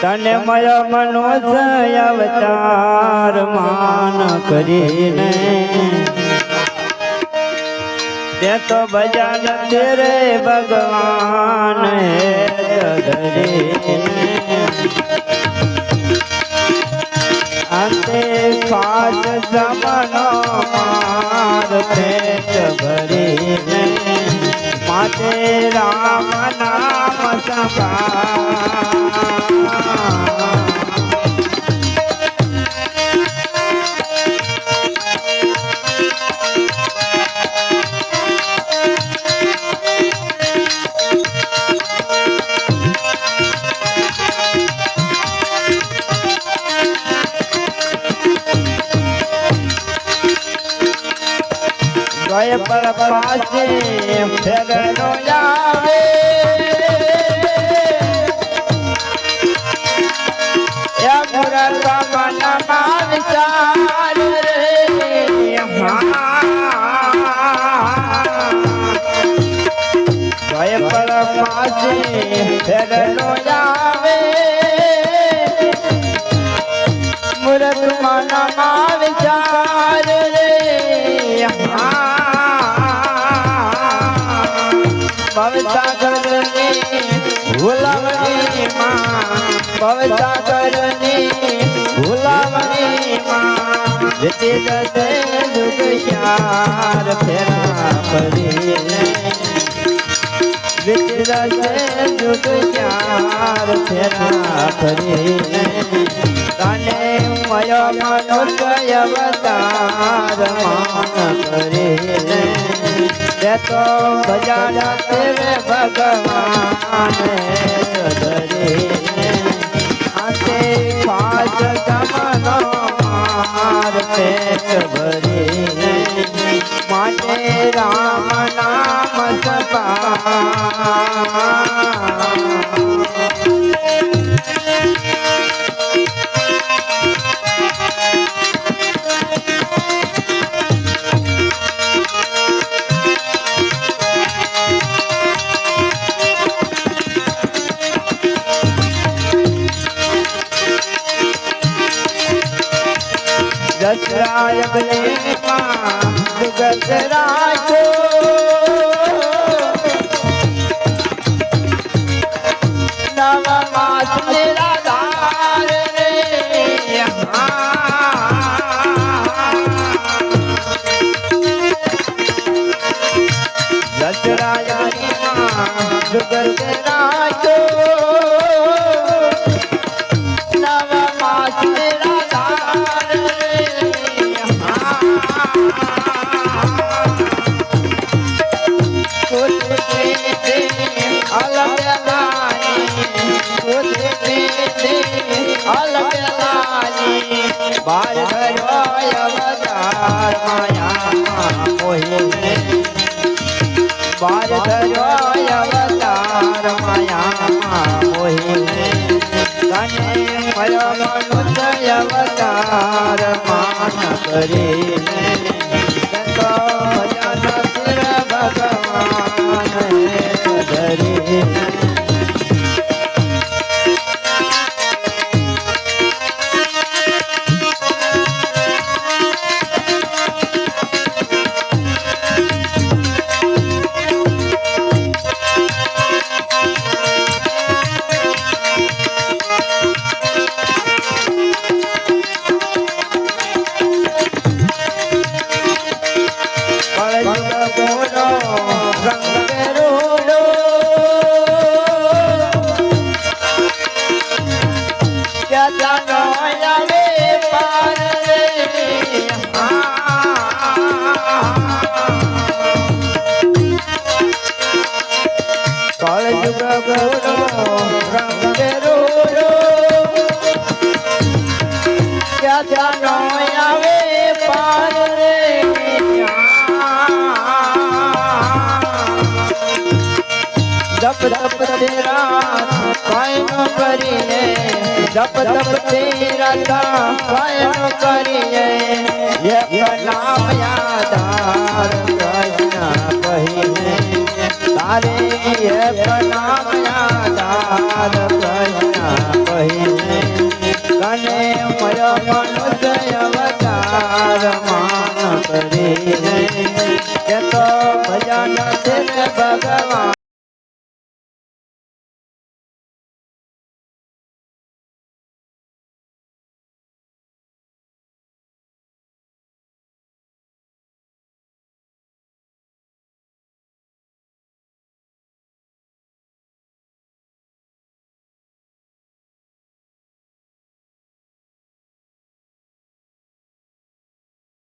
તને મળ્યો મનુષ્ય અવતાર માન કરીને. તે તો ભજન તેરે ભગવાન અંતે ખાસ જમનો માર પેટ ભરીને. રામ નામ સંભા ગયે પર પાસે ફેરનો આવે. એ મુરત મનમાં વિચાર રે ભવસાગરની ભૂલાવણી માં ભવસાગરની ભૂલાવણી માં જતે જતે દુઃખ યાર ફેરા પડીને વિચરતે જુગ ચાર ફેરા ફરીને. તને મય મનુષ્ય અવતાર માન કરીને તે તો બજાર તેરે ભગવાન ધરીને આતે ખાસ તમનો માર પેટ ભરીને માટે રામ નામ સપા બલેમાં જગત રાખો બાર ધર્યો અવતાર માયા મોહિને બાર ધર્યો અવતાર માયા અવતાર માન કરીને ત્યાં આવે પાર જપ જપ તેરા કાયમ કરીએ જપ જપ તેરા કાયમ કરીએ એક નામ યાદાર કહીના કહીને તારે એક નામ યાદાર કહીના કને મયમન જય અવતાર માન કરે જય ભજન ભગવાન.